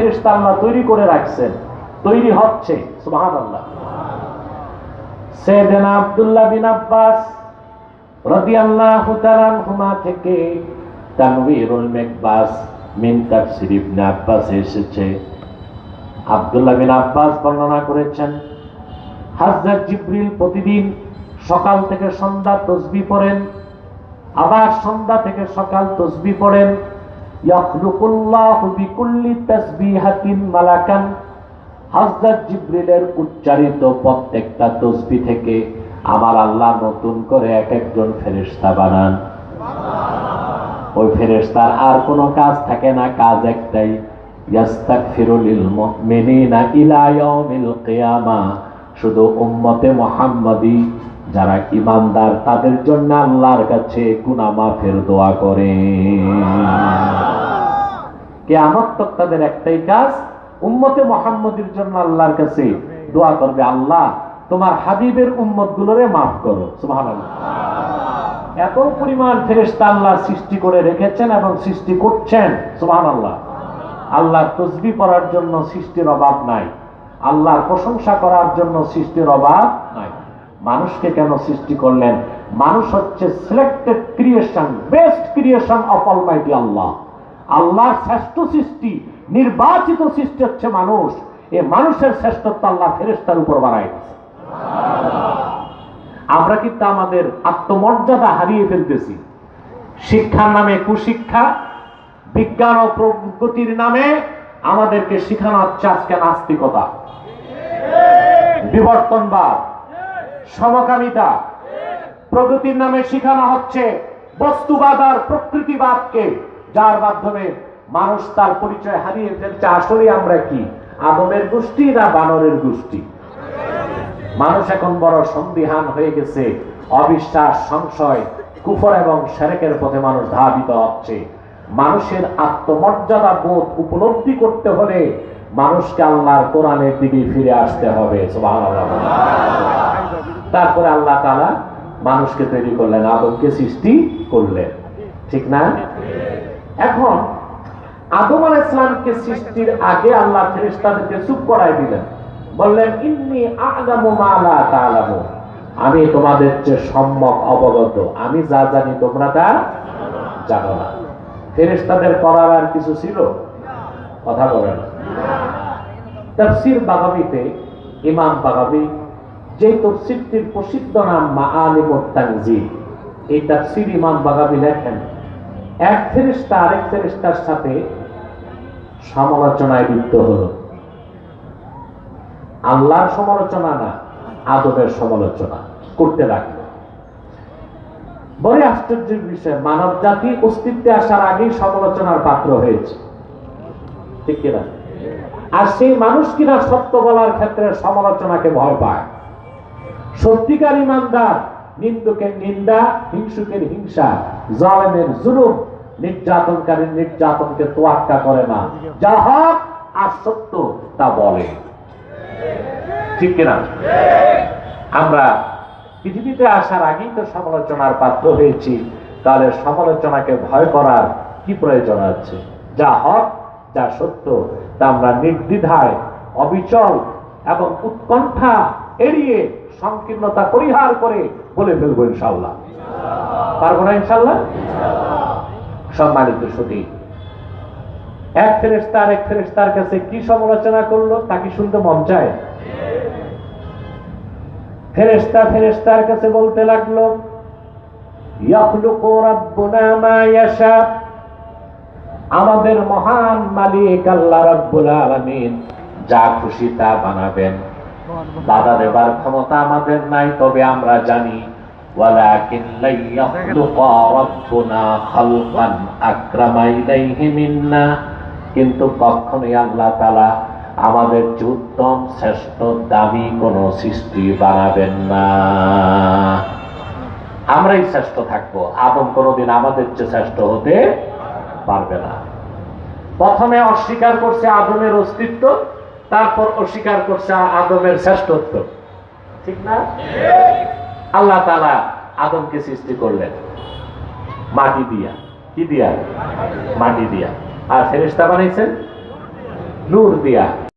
ফেরেশতা আল্লাহ তৈরি করে রাখছেন তৈরি হচ্ছে বিন আব্বাস রাদিয়াল্লাহু তাআলা থেকে তানবীরুল মিকবাস মিন ইবনে আব্বাস এসেছে। আব্দুল্লাহ বিন আব্বাস বর্ণনা করেছেন হযরত জিবরিল প্রতিদিন সকাল থেকে সন্ধ্যা তসবি পড়েন, আবার সন্ধ্যা থেকে সকাল তসবি পড়েন উচ্চারিত প্রত্যেকটা তসবি থেকে আমার আল্লাহ নতুন করে এক একজন ফেরেশতা বানান। ওই ফেরেশতার আর কোনো কাজ থাকে না, কাজ একটাই শুধু যারা ইমানদার তাদের জন্য আল্লাহর কাছে গুনাহ মাফের দোয়া করে কিয়ামত তক তাদের একটাই কাজ উম্মতে মুহাম্মাদির জন্য আল্লাহর কাছে দোয়া করবে আল্লাহ তোমার হাবিবের উম্মত গুলোরে মাফ করো। এত পরিমাণ ফেরেশতা আল্লাহ সৃষ্টি করে রেখেছেন এবং সৃষ্টি করছেন সুবহানাল্লাহ। আল্লাহর তসবি করার জন্য সৃষ্টির অভাব নাই। আল্লাহর প্রশংসা করার জন্য সৃষ্টির অভাব নাই। মানুষকে কেন সৃষ্টি করলেন? মানুষ হচ্ছে selected creation best creation of almighty Allah আল্লাহর শ্রেষ্ঠ সৃষ্টি, নির্বাচিত সৃষ্টি হচ্ছে মানুষ। এ মানুষের শ্রেষ্ঠত্ব আল্লাহ ফেরেশতার উপর বাড়াই দিয়েছে। আমরা কিন্তু আমাদের আত্মমর্যাদা হারিয়ে ফেলতেছি। শিক্ষার নামে কুশিক্ষা, বিজ্ঞান ও প্রগতির নামে আমাদেরকে শিখানো হচ্ছে আজকে নাস্তিকতা। বিবর্তনবাদ, সমকামিতা, প্রগতির নামে শিখানো হচ্ছে বস্তুবাদ আর প্রকৃতিবাদকে। যার মাধ্যমে মানুষ তার পরিচয় হারিয়ে ফেলছে আসলে আমরা কি? আদমের গোষ্ঠী না বানরের গোষ্ঠী? মানুষ এখন বড় সন্দিহান হয়ে গেছে। অবিশ্বাস, সংশয়, কুফর এবং সেরেকের পথে মানুষ ধাবিত হচ্ছে। মানুষের আত্মমর্যাদা বোধ উপলব্ধি করতে হলে মানুষকে আল্লাহর কোরআনের দিকে ফিরে আসতে হবে। তারপরে আল্লাহ তাআলা মানুষকে তৈরি করলেন, আদমকে সৃষ্টি করলেন। ঠিক না? এখন আদম আলাইহিস ইসলামকে সৃষ্টির আগে আল্লাহ ফেরেশতাদেরকে চুপ করাই দিলেন। বললেন, ইন্নি আ'লামু মা লা তা'লামু আমি তোমাদের চেয়ে সম্যক অবগত। আমি যা জানি তোমরা তা জানো না। ফেরেশতাদের করার আর কিছু ছিল? কথা বলেন। তাফসীর বাগাবিতে, ইমাম বাগাবি যে তফসিরটির প্রসিদ্ধ নাম মাআলিমুত তানজিল, এই তাফসীর ইমাম বাগাবি লেখেন। এক ফেরেশতা আরেক ফেরেশতার সাথে সমালোচনায় লিপ্ত হলো। আল্লাহর সমালোচনা না আদমের সমালোচনা করতে লাগল। বড় আশ্চর্যের বিষয় মানব জাতি অস্তিত্বে আসার আগেই সমালোচনার পাত্র হয়েছে। ঠিক কিনা? আর সেই মানুষ কিনা সত্য বলার ক্ষেত্রে সমালোচনাকে ভয় পায়। সত্যিকার ইমানদার, নিন্দুকের নিন্দা, হিংসুকের হিংসা, জালেমের জুলুম নির্যাতনকারীর নির্যাতনকে তোয়াক্কা করে না। যা হক আর সত্য তা বলে। ঠিক কিনা? আমরা পৃথিবীতে আসার আগেই তো সমালোচনার পাত্র হয়েছি। তাহলে সমালোচনাকে ভয় করার কি প্রয়োজন আছে? যা হক, যা সত্য, তা আমরা নির্দ্বিধায়, অবিচল এবং উৎকণ্ঠা এড়িয়ে সংকীর্ণতা পরিহার করে বলে ফেলব ইনশাল্লাহ পারব না ইনশাল্লাহ সম্মানিত সুদী এক ফেরেস্তা আরেক ফেরেস্তার কাছে কি সমালোচনা করল তা কি শুনতে মন চায়? ফেরেস্তা ফেরেস্তার কাছে বলতে লাগল আমাদের মহান মালিক আল্লাহ রাব্বুল আলামিন যা খুশি তা বানাবেন। বাধা দেবার ক্ষমতা আমাদের নাই, তবে আমরা জানি ওয়ালাকিন লা ইয়াখলুকা রাব্বুনা খালকান আকরামা ইলাইহি মিন্না কিন্তু কখনোই আল্লাহ তাআলা আমাদের উত্তম, শ্রেষ্ঠ, দামি কোন সৃষ্টি বানাবেন না। আমরাই শ্রেষ্ঠ থাকব। আদম কোনোদিন আমাদের চেয়ে শ্রেষ্ঠ হতে পারবে না। প্রথমে অস্বীকার করছে আদমের অস্তিত্ব, তারপর অস্বীকার করছে আদমের শ্রেষ্ঠত্ব। ঠিক না? আল্লাহ তালা আদমকে সৃষ্টি করলেন। মাটি দিয়া। কি দিয়া? মাটি দিয়া। আর ফেরেস্তা বানিয়েছেন নূর দিয়া।